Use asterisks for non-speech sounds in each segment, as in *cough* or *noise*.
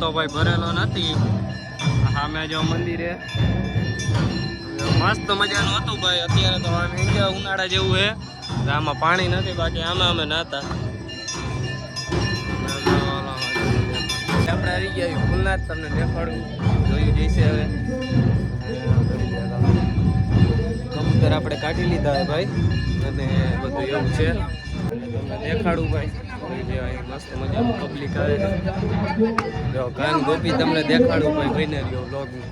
તો ભાઈ ભરેલો નથી. સામે જો મંદિરે મસ્ત મજાનું હતું ભાઈ. અત્યારે તો આમ ઇન્ડિયા ઉનાળા જેવું છે. આમાં પાણી નથી, બાકી આમાં અમે નાતા. આપણે આવી ગયા ફૂલનાથ તમને દેખાડું. જોયું જઈશે હવે. કબૂતર આપણે કાઢી લીધા હોય ભાઈ. અને બધું એવું છે. દેખાડું ભાઈ. મસ્ત મજાનું પબ્લિક આવે જો કાન ગોપી તમને દેખાડું ભાઈ ભાઈને રહ્યો બ્લોગનું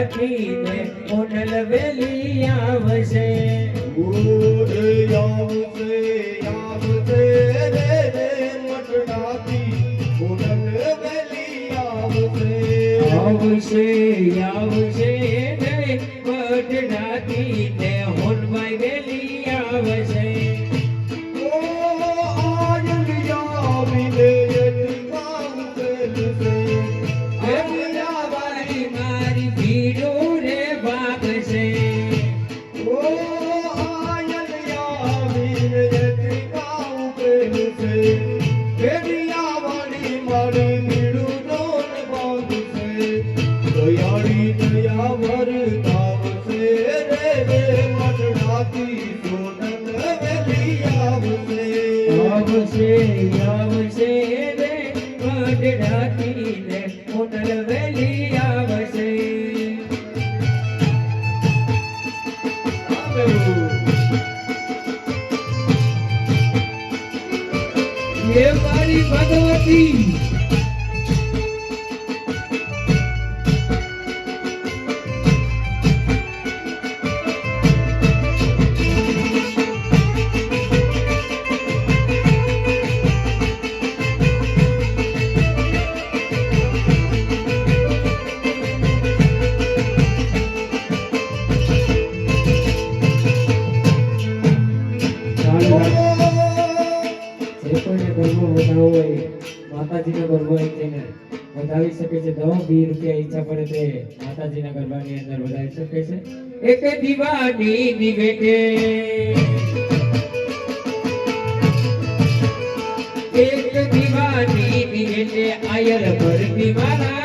બટડાથી ને ઓનલ વેલી આવશે આવશે આવશે મારી વીસ રૂપિયા ઈચ્છા પડે તે માતાજીના ગરબાની અંદર વધારી શકે છે. એક દીવાની નિવેટે એક દીવાની નિવેટે આયર ભરતી મારા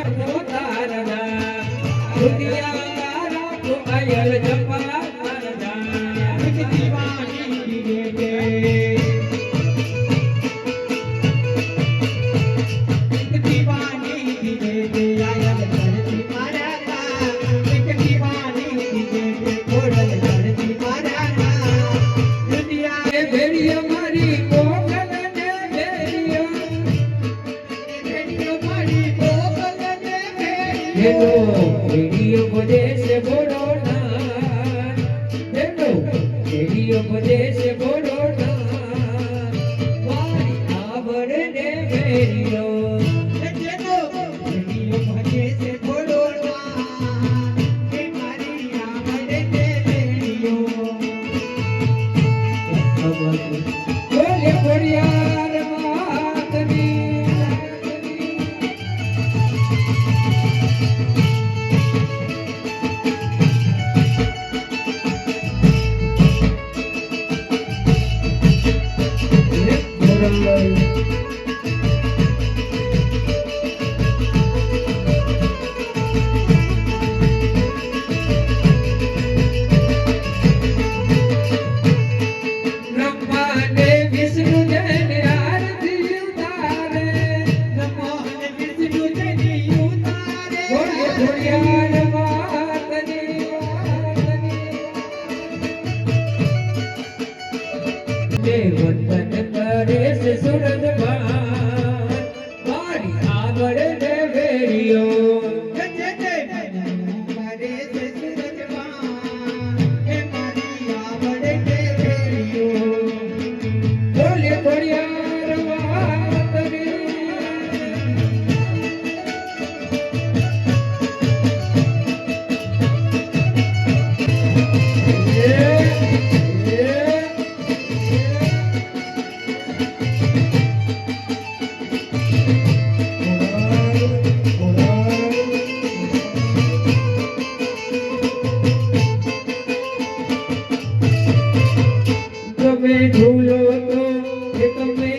the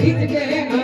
hit the game.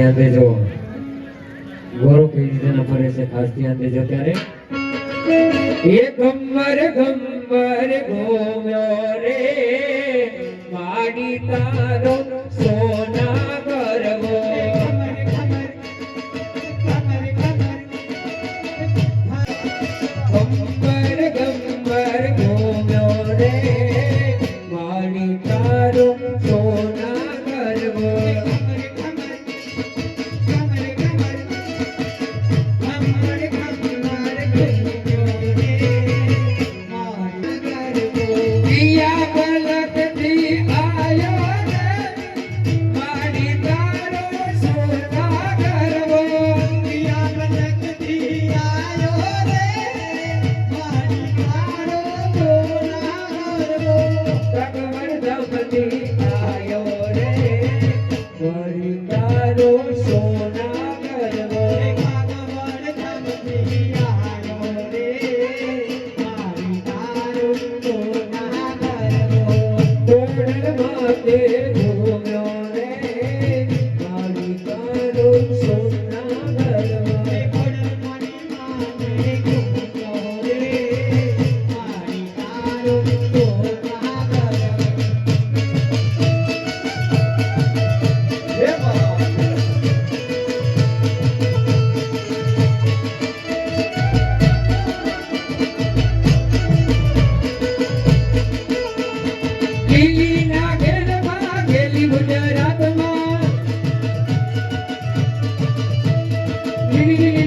ધ્યાન દેજો ગોરો કઈ રીતે ફરે છે ખાસ ધ્યાન દેજો ત્યારે. એ ગમર ગમર ઘોમ્યો રે, માડી તારો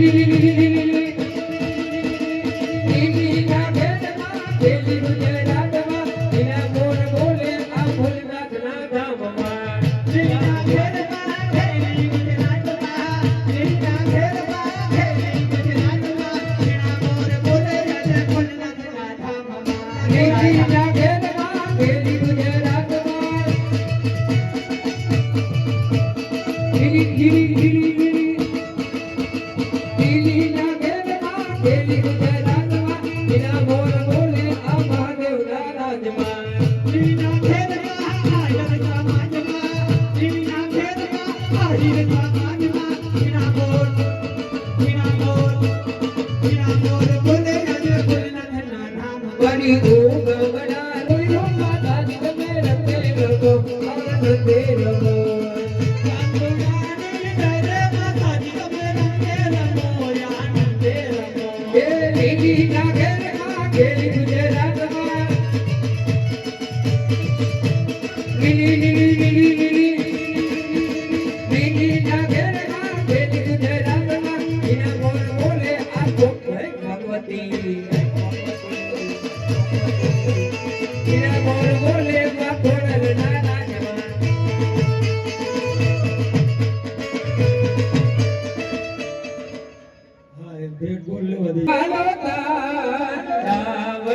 Thank you. બોલે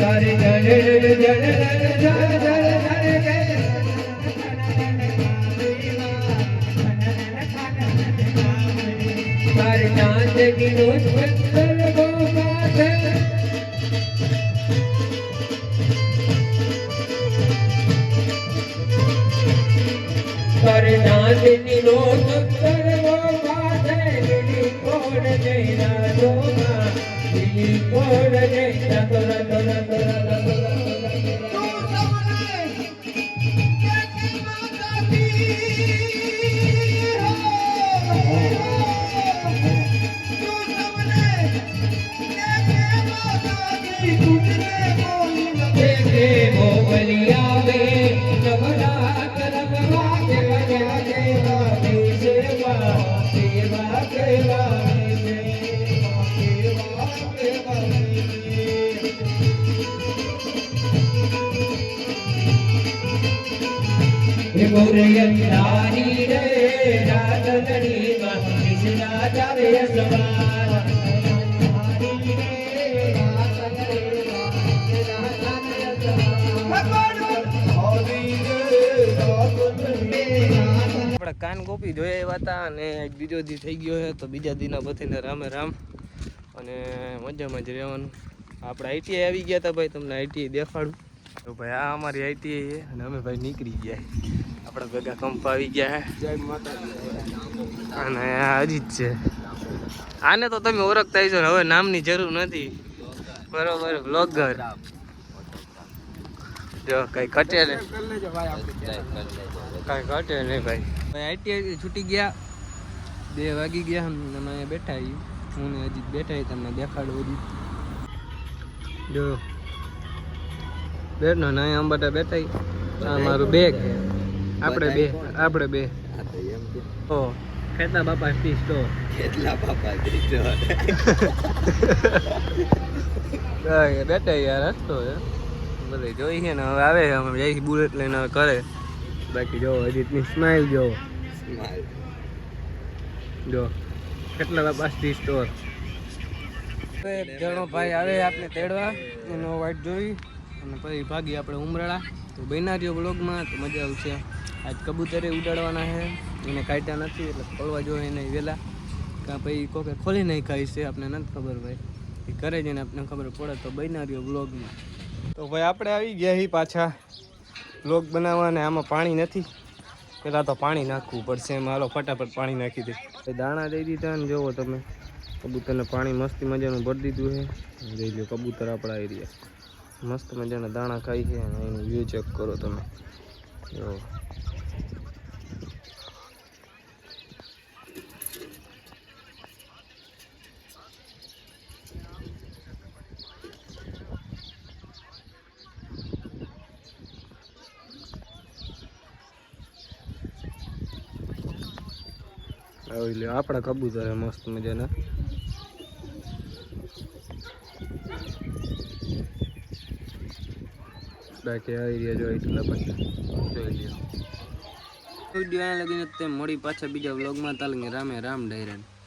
તારે જડ જડ જડ જડ તારે ચાંદ કી રોજ પત્તર ગોમાત તારે ચાંદની પત્તર ગોમાત લીલી કોડ જઈના જોમા Thank you. રે માં કૃષ્ણા સવાર આપણે કાન ગોપી જોયા એવા હતા અને બીજો દી થઈ ગયો છે તો બીજા દીના બધાને રામે રામ અને મજામાં જ રહેવાનું. આપણે આઈટીઆઈ આવી ગયા હતા ભાઈ તમને આઈટીઆઈ દેખાડું. તો ભાઈ આ અમારી આઈટીઆઈ છે અને અમે ભાઈ નીકળી ગયા. આપણે ભેગા કંપ આવી ગયા માતા અને આ અજીત છે. આને તો તમે ઓળખતા છો હવે નામની જરૂર નથી. બરોબર બ્લોગર જો, કઈ ઘટે ને કાંઈ ઘટે નહીં ભાઈ. આઈટીઆઈ છૂટી ગયા. બે વાગી ગયા અમે બેઠા હું ને હજી બેઠા તમને દેખાડું હજી જો. બેઠ નો અંબાટા બેઠા આ મારું બેગ આપણે બે આપણે બે. ઓ કેટલા બાપા ટી સ્ટોર કેટલા બાપા દીધો *laughs* બેટા યાર હતો બધે જોઈ છે ને હવે આવે અમે જઈશ બુલેટ લઈને હવે કરે બાકી જો અજીતની સ્માઇલ જો. જો કેટલા બાપા ટી સ્ટોર એક જણો ભાઈ આવે આપણે તેડવા એનો વાઇટ જોઈ અને પછી ભાગી આપણે ઉમરાળા. તો બન્યા બ્લોગમાં તો મજા આવશે. આજ કબૂતરે ઉડાડવાના છે. એને કાઢ્યા નથી, એટલે ખોલવા જોઈએ એને વહેલા કાં પછી કોકે ખોલી નહીં ખાઈ છે આપણે નથી ખબર ભાઈ. એ કરે છે ને આપણને ખબર પડે તો બનાવ્યો બ્લોગમાં તો ભાઈ, આપણે આવી ગયા હી પાછા. બ્લોગ બનાવવા ને આમાં પાણી નથી. પેલા તો પાણી નાખવું પડશે એમાં. હાલો, ફટાફટ પાણી નાખી દે. દાણા દઈ દીધા ને જોવો તમે. કબૂતરને પાણી મસ્તી મજાનું ભરી દીધું છે. જઈ લો કબૂતર આપણા એરિયા. મસ્ત મજાના દાણા ખાઈ છે અને એનું વ્યૂ ચેક કરો તમે. જો. આવી લ્યો આપણા કબૂતર છે મસ્ત મજાના બાકી આવી રહ્યા જો એટલા બધા જોઈ લ્યો વીડિયો લગીને તે મળી પાછા બીજા વ્લોગમાં તાલંગે રામે રામ ડાયરા